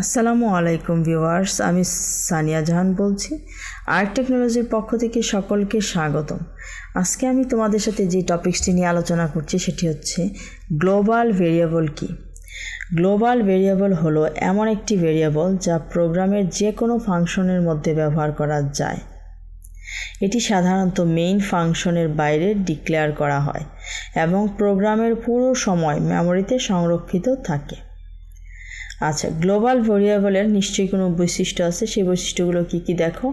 আসসালামু আলাইকুম ভিউয়ার্স, আমি সানিয়া জাহান বলছি। আর্ট টেকনোলজির পক্ষ থেকে সকলকে স্বাগতম। আজকে আমি তোমাদের সাথে যে টপিকসটি নিয়ে আলোচনা করছি সেটি হচ্ছে গ্লোবাল ভেরিয়েবল কি? গ্লোবাল ভেরিয়েবল হলো এমন একটি ভেরিয়েবল যা প্রোগ্রামের যে কোনো ফাংশনের মধ্যে ব্যবহার করা যায়। এটি সাধারণত মেইন ফাংশনের বাইরে ডিক্লেয়ার করা হয় এবং প্রোগ্রামের পুরো সময় মেমোরিতে সংরক্ষিত থাকে। আচ্ছা গ্লোবাল ভেরিয়েবলের নিশ্চয়ই কোনো বৈশিষ্ট্য আছে? সেই বৈশিষ্ট্যগুলো কী কী দেখো?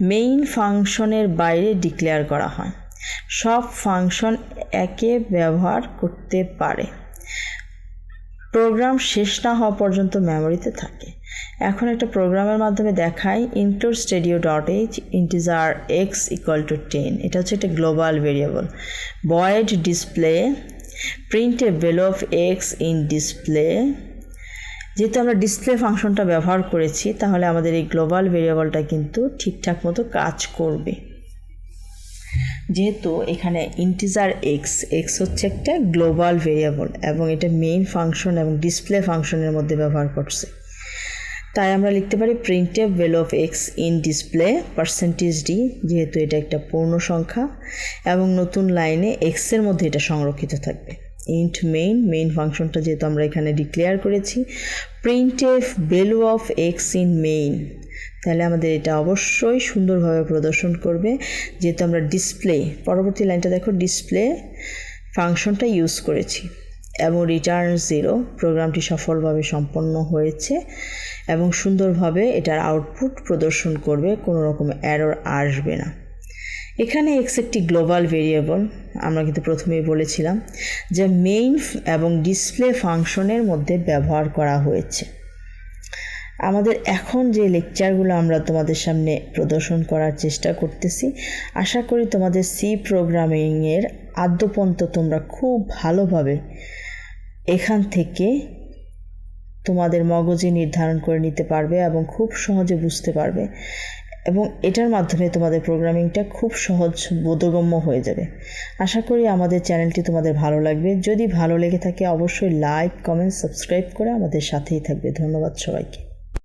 মেইন ফাংশনের বাইরে ডিক্লেয়ার করা হয়। সব ফাংশন একে ব্যবহার করতে পারে। প্রোগ্রাম শেষ না হওয়া পর্যন্ত মেমোরিতে থাকে। এখন একটা প্রোগ্রামের মাধ্যমে দেখাই। Include stdio dot H integer X equal to ten এটা হচ্ছে একটা global variable void display print a value of X in display যেহেতু আমরা ডিসপ্লে ফাংশনটা ব্যবহার করেছি, তাহলে আমাদের এই গ্লোবাল ভেরিয়েবলটা কিন্তু ঠিকঠাক মতো কাজ করবে। যেহেতু এখানে ইন্টিজার এক্স এক্স হচ্ছে একটা গ্লোবাল ভেরিয়েবল এবং এটা মেইন ফাংশন এবং ডিসপ্লে ফাংশনের মধ্যে ব্যবহার করছে। তাই আমরা লিখতে পারি প্রিন্টে value of X in display percentage D যেহেতু এটা একটা পূর্ণ সংখ্যা এবং নতুন লাইনে এক্সের মধ্যে এটা সংরক্ষিত থাকবে। ইন্ট মেইন মেইন ফাংশনটা যেহেতু আমরা এখানে ডিক্লেয়ার করেছি print F value of X in main তাহলে আমাদের এটা অবশ্যই সুন্দরভাবে প্রদর্শন করবে। যেহেতু আমরা ডিসপ্লে পরবর্তী লাইনটা দেখো ডিসপ্লে ফাংশনটা ইউজ করেছি এবং রিটার্ন জিরো প্রোগ্রামটি সফলভাবে সম্পন্ন হয়েছে এবং সুন্দরভাবে এটার আউটপুট প্রদর্শন করবে, কোনো রকম অ্যারর আসবে না। এখানে এক্স একটি গ্লোবাল ভেরিয়েবল আমরা কিন্তু প্রথমেই বলেছিলাম, যে মেইন এবং ডিসপ্লে ফাংশনের মধ্যে ব্যবহার করা হয়েছে। আমাদের এখন যে লেকচারগুলো আমরা তোমাদের সামনে প্রদর্শন করার চেষ্টা করতেছি, আশা করি তোমাদের সি প্রোগ্রামিংয়ের আদ্যপন্ত তোমরা খুব ভালোভাবে এখান থেকে তোমাদের মগজে নির্ধারণ করে নিতে পারবে এবং খুব সহজে বুঝতে পারবে এবং এটার মাধ্যমে তোমাদের প্রোগ্রামিংটা খুব সহজ বোধগম্য হয়ে যাবে। আশা করি আমাদের চ্যানেলটি তোমাদের ভালো লাগবে। যদি ভালো লেগে থাকে, অবশ্যই লাইক কমেন্ট সাবস্ক্রাইব করে আমাদের সাথেই থাকবে। ধন্যবাদ সবাইকে।